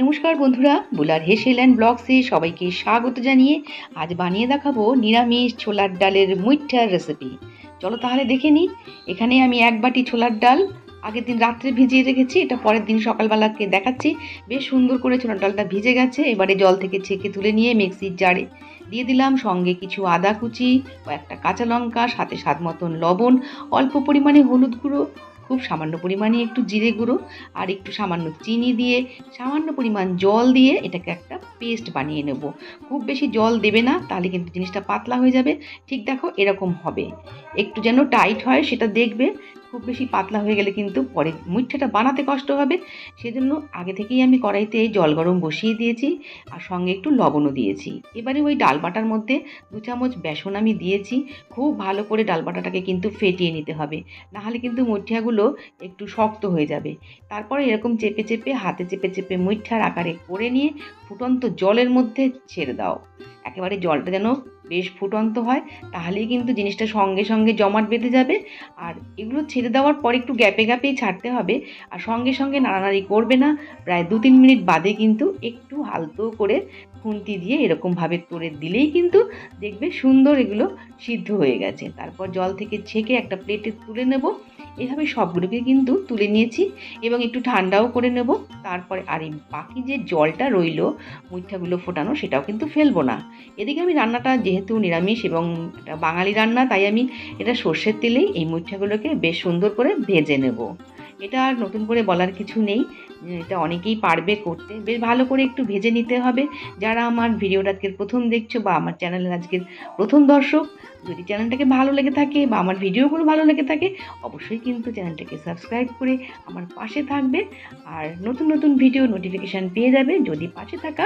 নমস্কার বন্ধুরা, বুলার হেসেল অ্যান্ড ব্লগসে সবাইকে স্বাগত জানিয়ে আজ বানিয়ে দেখাবো নিরামিষ ছোলার ডালের মুইঠার রেসিপি চলো তাহলে দেখে নিই, এখানে আমি এক বাটি ছোলার ডাল, আগের দিন রাত্রে ভিজিয়ে রেখেছি, এটা পরের দিন সকালবেলাকে দেখাচ্ছি। বেশ সুন্দর করে ছোলার ডালটা ভিজে গেছে, এবারে জল থেকে ছেঁকে তুলে নিয়ে মিক্সির জারে দিয়ে দিলাম সঙ্গে কিছু আদা কুচি, কয়েকটা কাঁচা লঙ্কা, সাথে স্বাদ মতন লবণ, অল্প পরিমাণে হলুদ গুঁড়ো খুব সামান্য পরিমাণে একটু জিরে গুঁড়ো আর একটু সামান্য চিনি দিয়ে, সামান্য পরিমাণ জল দিয়ে এটাকে একটা পেস্ট বানিয়ে নেব। খুব বেশি জল দেবে না, তাহলে কিন্তু জিনিসটা পাতলা হয়ে যাবে। ঠিক দেখো, এরকম হবে। একটু যেন টাইট হয়, সেটা দেখবে। খুব বেশি পাতলা হয়ে গেলে কিন্তু পরে মুঠাটা বানাতে কষ্ট হবে। সেজন্য আগে থেকেই আমি কড়াইতে জল গরম বসিয়ে দিয়েছি আর সঙ্গে একটু লবণও দিয়েছি। এবারে ওই ডাল বাটার মধ্যে দু চামচ বেসন আমি দিয়েছি। খুব ভালো করে ডাল বাটাটাকে কিন্তু ফেটিয়ে নিতে হবে। নাহলে কিন্তু মুঠিয়াগুলো একটু শক্ত হয়ে যাবে। তারপরে এরকম চেপে চেপে, হাতে চেপে চেপে মুঠার আকারে করে নিয়ে ফুটন্ত জলের মধ্যে ছেড়ে দাও। একেবারে জলটা যেন বেশ ফুটন্ত হয়, তাহলেই কিন্তু জিনিসটা সঙ্গে সঙ্গে জমাট বেঁধে যাবে। আর এগুলো ছেড়ে দেওয়ার পর একটু গ্যাপে গ্যাপেই ছাড়তে হবে। আর সঙ্গে সঙ্গে নাড়ানাড়ি করবে না, প্রায় দু তিন মিনিট বাদে কিন্তু একটু হালতো করে খুন্তি দিয়ে এরকমভাবে করে দিলেই কিন্তু দেখবে সুন্দর এগুলো সিদ্ধ হয়ে গেছে। তারপর জল থেকে ছেঁকে একটা প্লেটে তুলে নেব। এভাবে সবগুলোকে কিন্তু তুলে নিয়েছি এবং একটু ঠান্ডাও করে নেব। তারপরে আর এই বাকি যে জলটা রইল, মুইঠাগুলো ফোটানো, সেটাও কিন্তু ফেলব না। এদিকে আমি রান্নাটা যেহেতু নিরামিষ এবং বাঙালি রান্না, তাই আমি এটা সর্ষের তেলেই এই মুইঠাগুলোকে বেশ সুন্দর করে ভেজে নেব। এটা আর নতুন করে বলার কিছু নেই। এটা অনেকেই পারবে করতে। বেশ ভালো করে একটু ভেজে নিতে হবে। যারা আমার ভিডিওটা আজকের প্রথম দেখছ বা আমার চ্যানেলের আজকের প্রথম দর্শক, যদি চ্যানেলটাকে ভালো লেগে থাকে বা আমার ভিডিওগুলো ভালো লেগে থাকে, অবশ্যই কিন্তু চ্যানেলটাকে সাবস্ক্রাইব করে আমার পাশে থাকবে। আর নতুন নতুন ভিডিও নোটিফিকেশান পেয়ে যাবে যদি পাশে থাকা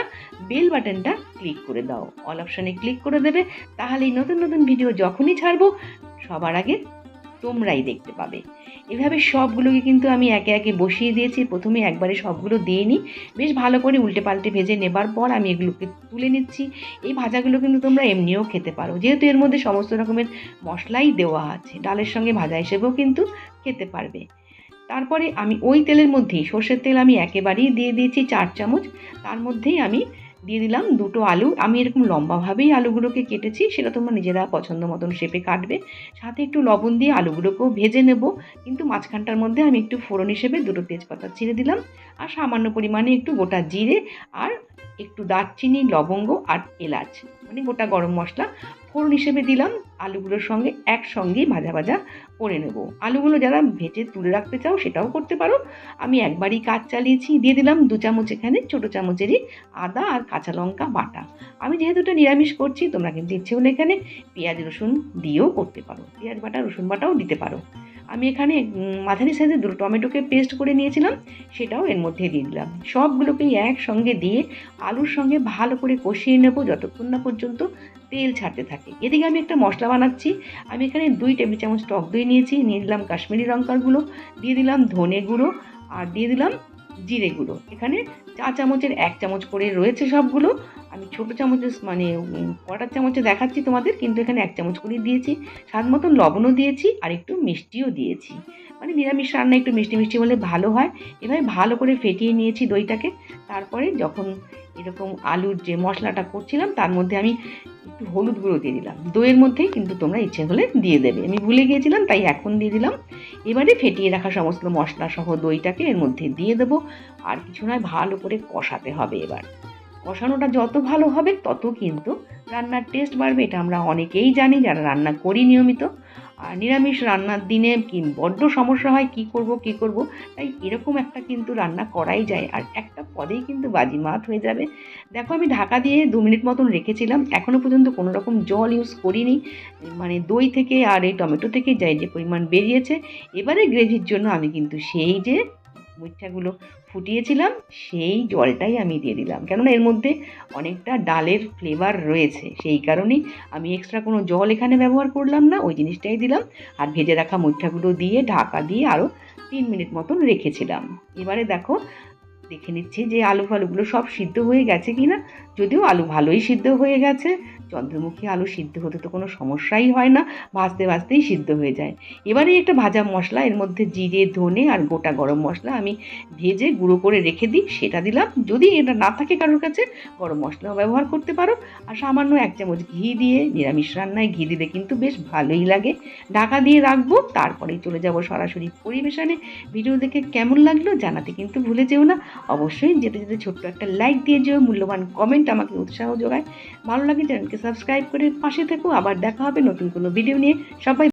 বেল বাটনটা ক্লিক করে দাও। অল অপশানে ক্লিক করে দেবে। তাহলেই নতুন নতুন ভিডিও যখনই ছাড়বো, সবার আগে তোমরাই দেখতে পাবে। এভাবে সবগুলোকে কিন্তু আমি একে একে বসিয়ে দিয়েছি। প্রথমে একবারে সবগুলো দিয়ে নিই। বেশ ভালো করে উল্টে পাল্টে ভেজে নেবার পর আমি এগুলোকে তুলে নিচ্ছি। এই ভাজাগুলো কিন্তু তোমরা এমনিও খেতে পারো। যেহেতু এর মধ্যে সমস্ত রকমের মশলাই দেওয়া আছে, ডালের সঙ্গে ভাজা হিসেবেও কিন্তু খেতে পারবে। তারপরে আমি ওই তেলের মধ্যেই সর্ষের তেল আমি একেবারেই দিয়ে দিয়েছি চার চামচ। তার মধ্যেই আমি দিয়ে দিলাম দুটো আলু। আমি এরকম লম্বাভাবেই আলুগুলোকে কেটেছি, সেটা তোমরা নিজেরা পছন্দ মতন শেপে কাটবে। সাথে একটু লবণ দিয়ে আলুগুলোকেও ভেজে নেব। কিন্তু মাঝখানটার মধ্যে আমি একটু ফোড়ন হিসেবে দুটো তেজপাতা ছিঁড়ে দিলাম। আর সামান্য পরিমাণে একটু গোটা জিরে আর একটু দারচিনি, লবঙ্গ আর এলাচ মানে গোটা গরম মশলা ফোড়ন হিসেবে দিলাম। আলুগুলোর সঙ্গে একসঙ্গেই ভাজা ভাজা করে নেব। আলুগুলো যারা ভেজে তুলে রাখতে চাও সেটাও করতে পারো। আমি একবারই কাজ চালিয়েছি, দিয়ে দিলাম দু চামচ এখানে ছোটো চামচেরই আদা আর কাঁচা লঙ্কা বাটা। আমি যেহেতু এটা নিরামিষ করছি, তোমরা কিন্তু ইচ্ছে হলে এখানে পেঁয়াজ রসুন দিয়েও করতে পারো। পেঁয়াজ বাটা, রসুন বাটাও দিতে পারো। আমি এখানে মাঝারি সাইজের দুটো টমেটোকে পেস্ট করে নিয়েছিলাম, সেটাও এর মধ্যে দিয়ে দিলাম। সবগুলোকেই একসঙ্গে দিয়ে আলুর সঙ্গে ভালো করে কষিয়ে নেব যতক্ষণ না পর্যন্ত তেল ছাড়তে থাকে। এদিকে আমি একটা মশলা বানাচ্ছি। আমি এখানে দুই টেবিল চামচ টক দই নিয়েছি, নিয়ে দিলাম কাশ্মীরি লঙ্কার গুঁড়ো, দিয়ে দিলাম ধনে গুঁড়ো, আর দিয়ে দিলাম জিরে গুঁড়ো। এখানে চা চামচের এক চামচ করে রয়েছে সবগুলো। আমি ছোটো চামচের মানে কটার চামচে দেখাচ্ছি তোমাদের, কিন্তু এখানে এক চামচ করে দিয়েছি। স্বাদ মতন লবণও দিয়েছি আর একটু মিষ্টিও দিয়েছি। মানে নিরামিষ রান্না একটু মিষ্টি মিষ্টি হলে ভালো হয়। এভাবে ভালো করে ফেটিয়ে নিয়েছি দইটাকে। তারপরে যখন এরকম আলুর যে মশলাটা করছিলাম, তার মধ্যে আমি একটু হলুদ গুঁড়ো দিয়ে দিলাম। দইয়ের মধ্যেই কিন্তু তোমরা ইচ্ছে হলে দিয়ে দেবে। আমি ভুলে গিয়েছিলাম, তাই এখন দিয়ে দিলাম। এবারে ফেটিয়ে রাখা সমস্ত মশলা সহ দইটাকে এর মধ্যে দিয়ে দেবো। আর কিছু নয়, ভালো করে কষাতে হবে এবার। কষানোটা যত ভালো হবে, তত কিন্তু রান্নার টেস্ট বাড়বে। এটা আমরা অনেকেই জানি যারা রান্না করি নিয়মিত। আর নিরামিষ রান্নার দিনে কি বড্ড সমস্যা হয়, কি করব কি করব, তাই এরকম একটা কিন্তু রান্না করাই যায়। আর একটা পদেই কিন্তু বাজিমাত হয়ে যাবে। দেখো আমি ঢাকা দিয়ে দু মিনিট মতন রেখেছিলাম এখনও পর্যন্ত কোনো রকম জল ইউজ করিনি। মানে দই থেকে আর এই টমেটো থেকে যাই যে পরিমাণ বেরিয়েছে, এবারে গ্রেভির জন্য আমি কিন্তু সেই যে মুইঠাগুলো ফুটিয়েছিলাম, সেই জলটাই আমি দিয়ে দিলাম। কেননা এর মধ্যে অনেকটা ডালের ফ্লেভার রয়েছে, সেই কারণেই আমি এক্সট্রা কোনো জল এখানে ব্যবহার করলাম না, ওই জিনিসটাই দিলাম। আর ভেজে রাখা মুইঠাগুলো দিয়ে ঢাকা দিয়ে আরও তিন মিনিট মতন রেখেছিলাম। এবারে দেখো, দেখে নিচ্ছি যে আলু ফালুগুলো সব সিদ্ধ হয়ে গেছে কি না যদিও আলু ভালোই সিদ্ধ হয়ে গেছে চন্দ্রমুখী আলু সিদ্ধ হতে তো কোনো সমস্যাই হয় না, ভাজতে ভাজতেই সিদ্ধ হয়ে যায়। এবারে একটা ভাজা মশলা, এর মধ্যে জিরে, ধনে আর গোটা গরম মশলা আমি ভেজে গুঁড়ো করে রেখে দিই, সেটা দিলাম। যদি এটা না থাকে কারোর কাছে, গরম মশলাও ব্যবহার করতে পারো। আর সামান্য এক চামচ ঘি দিয়ে, নিরামিষ রান্নায় ঘি দিলে কিন্তু বেশ ভালোই লাগে। ঢাকা দিয়ে রাখব, তারপরেই চলে যাব সরাসরি পরিবেশনে। ভিডিও দেখে কেমন লাগল জানাতে কিন্তু ভুলে যেও না। অবশ্যই যেতে যেতে ছোট্ট একটা লাইক দিয়ে যেও, মূল্যবান কমেন্ট আমাকে উৎসাহ যোগায়। ভালো লাগে চ্যানেলকে সাবস্ক্রাইব করে পাশে থেকো। আবার দেখা হবে নতুন কোনো ভিডিও নিয়ে। সবাই